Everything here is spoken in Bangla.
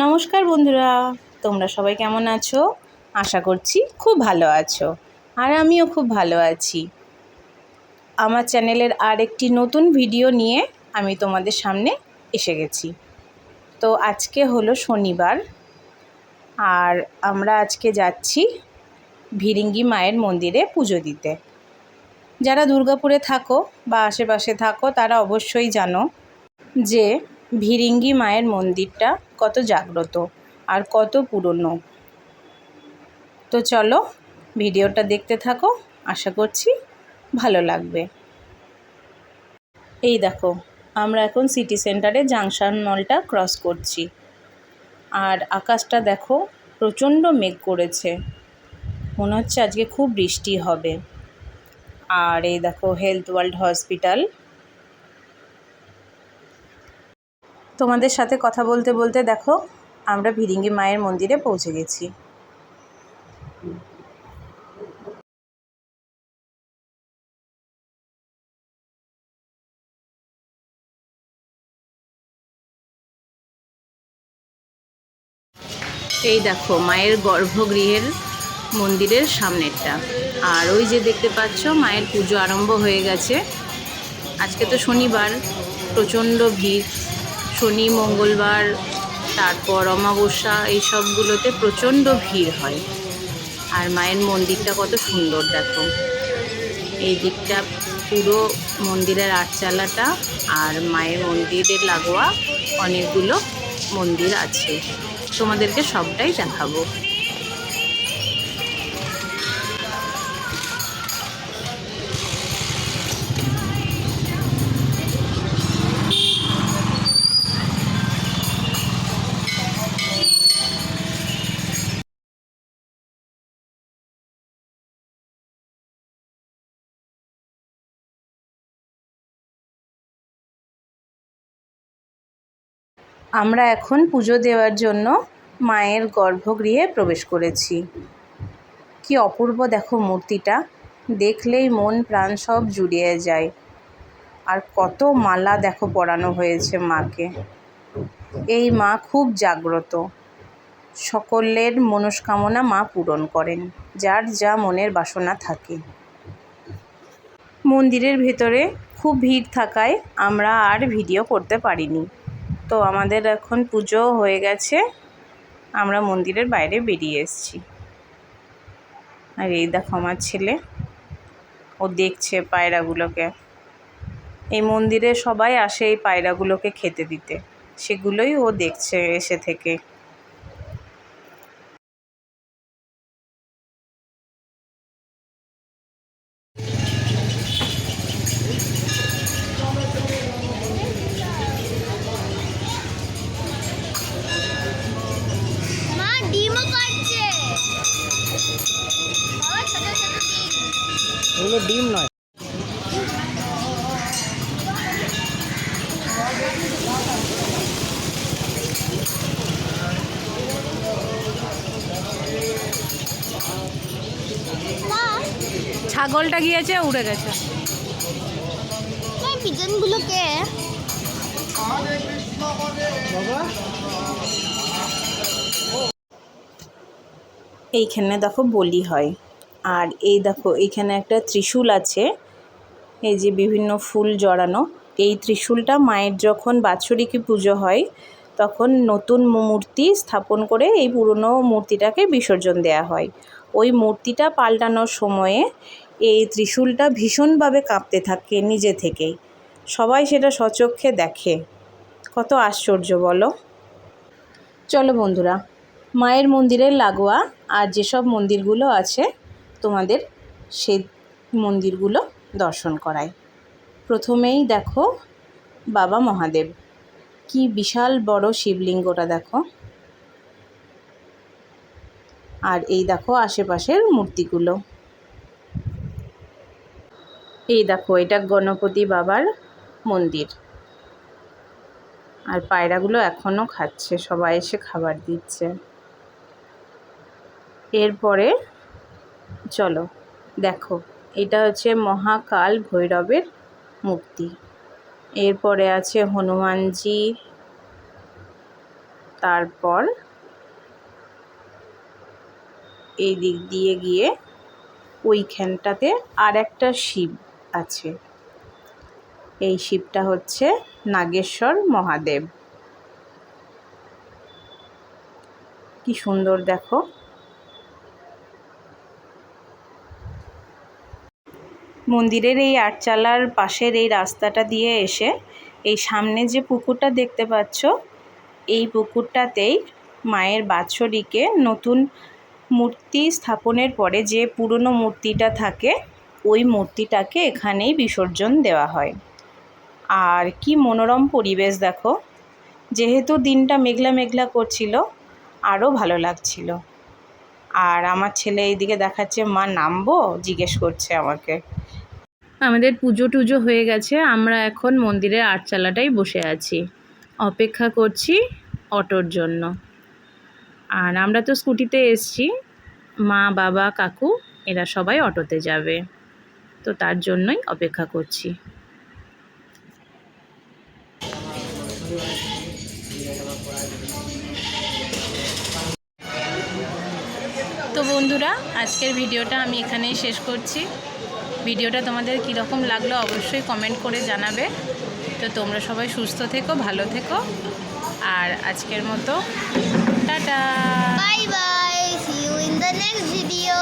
নমস্কার বন্ধুরা, তোমরা সবাই কেমন আছো? আশা করছি খুব ভালো আছো, আর আমিও খুব ভালো আছি। আমার চ্যানেলের আর একটি নতুন ভিডিও নিয়ে আমি তোমাদের সামনে এসে গেছি। তো আজকে হলো শনিবার, আর আমরা আজকে যাচ্ছি ভিরিঙ্গি মায়ের মন্দিরে পুজো দিতে। যারা দুর্গাপুরে থাকো বা আশেপাশে থাকো, তারা অবশ্যই জানো যে ভিরিঙ্গি মায়ের মন্দিরটা কত জাগ্রত আর কত পুরনো। তো চলো ভিডিওটা দেখতে থাকো, আশা করছি ভালো লাগবে। এই দেখো, আমরা এখন সিটি সেন্টারে জাংশন মলটা ক্রস করছি। আর আকাশটা দেখো, প্রচণ্ড মেঘ করেছে। মনে হচ্ছে আজকে খুব বৃষ্টি হবে। আর এই দেখো, হেলথ ওয়ার্ল্ড হসপিটাল তোমাদের সাথে কথা বলতে বলতে দেখো, আমরা ভিরিঙ্গি মায়ের মন্দিরে পৌঁছে গেছি। এই দেখো, মায়ের গর্ভগৃহের মন্দিরের সামনেরটা। আর ওই যে দেখতে পাচ্ছ, মায়ের পুজো আরম্ভ হয়ে গেছে। আজকে তো শনিবার, প্রচণ্ড ভিড়। শনি, মঙ্গলবার, তারপর অমাবস্যা এই সবগুলোতে প্রচণ্ড ভিড় হয়। আর মায়ের মন্দিরটা কত সুন্দর, দেখো। এই দিকটা পুরো মন্দিরের আটচালাটা আর মায়ের মন্দিরের লাগোয়া অনেকগুলো মন্দির আছে। তোমাদেরকে সবটাই দেখাবো। আমরা এখন পুজো দেওয়ার জন্য মায়ের গর্ভগৃহে প্রবেশ করেছি। কি অপূর্ব দেখো মূর্তিটা। দেখলেই মন প্রাণ সব জুড়িয়ে যায়। আর কত মালা দেখো পরানো হয়েছে মাকে। এই মা খুব জাগ্রত। সকলের মনস্কামনা মা পূরণ করেন, যার যা মনের বাসনা থাকে। মন্দিরের ভেতরে খুব ভিড় থাকায় আমরা আর ভিডিও করতে পারিনি। তো আমাদের এখন পুজো হয়ে গেছে। আমরা মন্দিরের বাইরে বেরিয়ে এসেছি। আর এই দেখো আমার ছেলে। ও দেখছে পায়রাগুলোকে। এই মন্দিরে সবাই আসে এই পায়রাগুলোকে খেতে দিতে। সেগুলোই ও দেখছে এসে থেকে। ওগুলো ডিম নয়। মা ছাগলটা গিয়েছে উড়ে গেছে। এইখানে দেখো বলি হয়। আর এই দেখো এইখানে একটা ত্রিশূল আছে। এই যে বিভিন্ন ফুল জড়ানো। এই ত্রিশূলটা মায়ের যখন বাৎসরিকী পুজো হয়, তখন নতুন মূর্তি স্থাপন করে এই পুরনো মূর্তিটাকে বিসর্জন দেওয়া হয়। ওই মূর্তিটা পাল্টানোর সময়ে এই ত্রিশূলটা ভীষণভাবে কাঁপতে থাকে নিজে থেকেই। সবাই সেটা সচক্ষে দেখে। কত আশ্চর্য, বলো? চলো বন্ধুরা, মায়ের মন্দিরের লাগোয়া আর যেসব মন্দিরগুলো আছে তোমাদের সেই মন্দিরগুলো দর্শন করায়। প্রথমেই দেখো বাবা মহাদেব। কি বিশাল বড় শিবলিঙ্গটা দেখো। আর এই দেখো আশেপাশের মূর্তিগুলো। এই দেখো, এটা গণপতি বাবার মন্দির। আর পায়রাগুলো এখনও খাচ্ছে, সবাই এসে খাবার দিচ্ছে। এরপরে চলো, দেখো, এটা হচ্ছে মহাকাল ভৈরবের মূর্তি। এরপরে আছে হনুমানজি, তারপর এই দিক দিয়ে গিয়ে ওইখানটাতে আর একটা শিব আছে। এই শিবটা হচ্ছে নাগেশ্বর মহাদেব। কি সুন্দর দেখো। মন্দিরের এই আটচালার পাশের এই রাস্তাটা দিয়ে এসে এই সামনে যে পুকুরটা দেখতে পাচ্ছ, এই পুকুরটাতেই মায়ের বাৎসরিকে নতুন মূর্তি স্থাপনের পরে যে পুরনো মূর্তিটা থাকে, ওই মূর্তিটাকে এখানেই বিসর্জন দেওয়া হয়। আর কি মনোরম পরিবেশ দেখো। যেহেতু দিনটা মেঘলা মেঘলা করছিল, আরও ভালো লাগছিল। আর আমার ছেলে এইদিকে দেখাচ্ছে, মা, নামবো? জিজ্ঞেস করছে আমাকে। আমাদের পুজো টুজো হয়ে গেছে, আমরা এখন মন্দিরের আটচালাটাই বসে আছি। অপেক্ষা করছি অটোর জন্য। আর আমরা তো স্কুটিতে এসছি, মা, বাবা, কাকু, এরা সবাই অটোতে যাবে। তো তার জন্যই অপেক্ষা করছি। তো বন্ধুরা, আজকের ভিডিওটা আমি এখানেই শেষ করছি। ভিডিওটা তোমাদের কীরকম লাগল অবশ্যই কমেন্ট করে জানাবে। তো তোমরা সবাই সুস্থ থেকো, ভালো থেকো। আর আজকের মতো, tata! Bye bye see you in the next video.